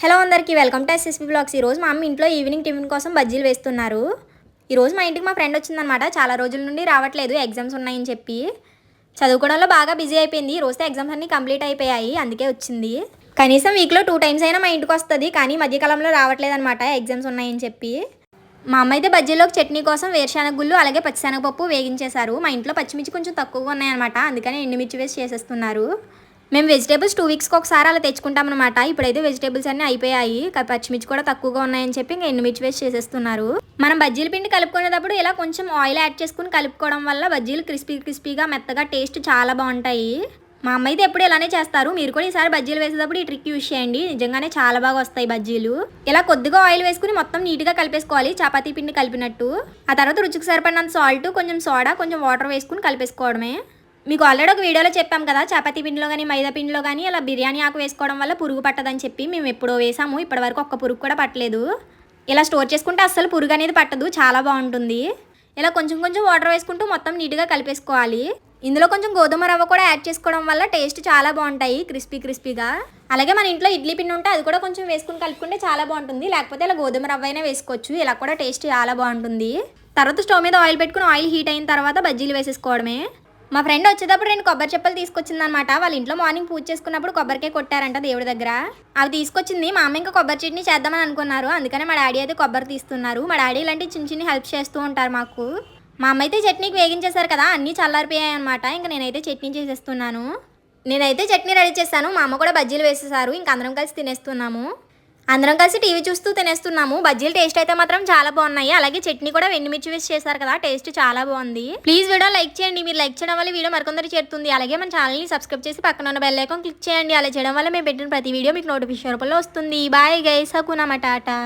Hello అందరికీ welcome to SSP blogs. ఈరోజు మా అమ్మ ఇంట్లో ఈవినింగ్ టిఫిన్ కోసం బజ్జీలు వేస్తున్నారు. ఈరోజు మా ఇంటికి మా ఫ్రెండ్ వచ్చిందనమాట చాలా రోజుల నుండి రావట్లేదు ఎగ్జామ్స్ ఉన్నాయని చెప్పి. చదువుకోవడంలో బాగా బిజీ అయిపోయింది. ఈ రోజుతో ఎగ్జామ్స్ అన్నీ కంప్లీట్ అయిపోయాయి అందుకే వచ్చింది. కనీసం వీక్లో టూ టైమ్స్ అయినా మా ఇంటికి వస్తుంది కానీ మధ్యకాలంలో రావట్లేదు అనమాట ఎగ్జామ్స్ ఉన్నాయని చెప్పి. మా అమ్మ అయితే బజ్జీలోకి చట్నీ కోసం వేరుశనగ గుళ్ళు అలాగే పచ్చిశనగపప్పు వేగించేశారు. మా ఇంట్లో పచ్చిమిర్చి కొంచెం తక్కువగా ఉన్నాయన్నమాట అందుకని ఎండుమిర్చి వేసి చేసేస్తున్నారు. మేము వెజిటేబుల్స్ టూ వీక్స్కి ఒకసారి అలా తెచ్చుకుంటాం అనమాట ఇప్పుడైతే వెజిటేబుల్స్ అన్నీ అయిపోయాయి. పచ్చిమిర్చి కూడా తక్కువగా ఉన్నాయని చెప్పి ఇంకా ఎండుమిర్చి వేసి చేసేస్తున్నారు. మనం బజ్జీల పిండి కలుపుకునేటప్పుడు ఇలా కొంచెం ఆయిల్ యాడ్ చేసుకుని కలుపుకోవడం వల్ల బజ్జీలు క్రిస్పీ క్రిస్పీగా మెత్తగా టేస్ట్ చాలా బాగుంటాయి. మా అమ్మ అయితే ఎప్పుడు ఇలానే చేస్తారు. మీరు కూడా ఈసారి బజ్జీలు వేసేటప్పుడు ఈ ట్రిక్ యూస్ చేయండి. నిజంగానే చాలా బాగా వస్తాయి బజ్జీలు. ఇలా కొద్దిగా ఆయిల్ వేసుకుని మొత్తం నీట్గా కలిపేసుకోవాలి. చపాతీ పిండి కలిపినట్టు. ఆ తర్వాత రుచికి సరిపడినంత సాల్ట్ కొంచెం సోడా కొంచెం వాటర్ వేసుకుని కలిపేసుకోవడమే. మీకు ఆల్రెడీ ఒక వీడియోలో చెప్పాం కదా చపాతీ పిండిలో కానీ మైదా పిండిలో కానీ అలా బిర్యానీ ఆకు వేసుకోవడం వల్ల పురుగు పట్టదని చెప్పి మేము ఎప్పుడో వేసాము ఇప్పటివరకు ఒక్క పురుగు కూడా పట్టలేదు. ఇలా స్టోర్ చేసుకుంటే అస్సలు పురుగు అనేది పట్టదు చాలా బాగుంటుంది. ఇలా కొంచెం కొంచెం వాటర్ వేసుకుంటూ మొత్తం నీట్గా కలిపేసుకోవాలి. ఇందులో కొంచెం గోధుమ రవ్వ కూడా యాడ్ చేసుకోవడం వల్ల టేస్ట్ చాలా బాగుంటాయి క్రిస్పీ క్రిస్పీగా అలాగే మన ఇంట్లో ఇడ్లీ పిండి ఉంటే అది కూడా కొంచెం వేసుకుని కలుపుకుంటే చాలా బాగుంటుంది లేకపోతే ఇలా గోధుమ రవ్వ అయినా వేసుకోవచ్చు ఇలా కూడా టేస్ట్ చాలా బాగుంటుంది. తర్వాత స్టవ్ మీద ఆయిల్ పెట్టుకుని ఆయిల్ హీట్ అయిన తర్వాత బజ్జీలు వేసేసుకోవడమే. మా ఫ్రెండ్ వచ్చేటప్పుడు రెండు కొబ్బరి చెప్పలు తీసుకొచ్చిందనమాట వాళ్ళ ఇంట్లో మార్నింగ్ పూజ చేసుకున్నప్పుడు కొబ్బరికే కొట్టారంట దేవుడి దగ్గర. అవి తీసుకొచ్చింది మా అమ్మ ఇంకా కొబ్బరి చట్నీ చేద్దామని అనుకున్నారు. అందుకనే మా డాడీ అయితే కొబ్బరి తీస్తున్నారు. మా డాడీ ఇలాంటి చిన్న చిన్న హెల్ప్ చేస్తూ ఉంటారు మాకు. మా అమ్మ అయితే చట్నీకి వేగించేశారు కదా అన్నీ చల్లారిపోయాయి అనమాట ఇంకా నేనైతే చట్నీ చేసేస్తున్నాను. నేనైతే చట్నీ రెడీ చేశాను. మా అమ్మ కూడా బజ్జీలు వేసేసారు. ఇంకా అందరం కలిసి తినేస్తున్నాము. అందరం కలిసి టీవీ చూస్తూ తినేస్తున్నాము. బజ్జీలు టేస్ట్ అయితే మాత్రం చాలా బాగున్నాయి. అలాగే చట్నీ కూడా వెండిమిర్చి వేసి చేశారు కదా టేస్ట్ చాలా బాగుంది. ప్లీజ్ వీడియో లైక్ చేయండి. మీరు లైక్ చేయడం వల్ల వీడియో మరికొందరు చేరుతుంది. అలాగే మన ఛానల్ని సబ్స్క్రైబ్ చేసి పక్కన ఉన్న బెల్ ఐకాన్ క్లిక్ చేయండి. అలా చేయడం వల్ల మేము పెట్టిన ప్రతి వీడియో మీకు నోటిఫికేషన్ రూపంలో వస్తుంది. Bye guys హకునా matata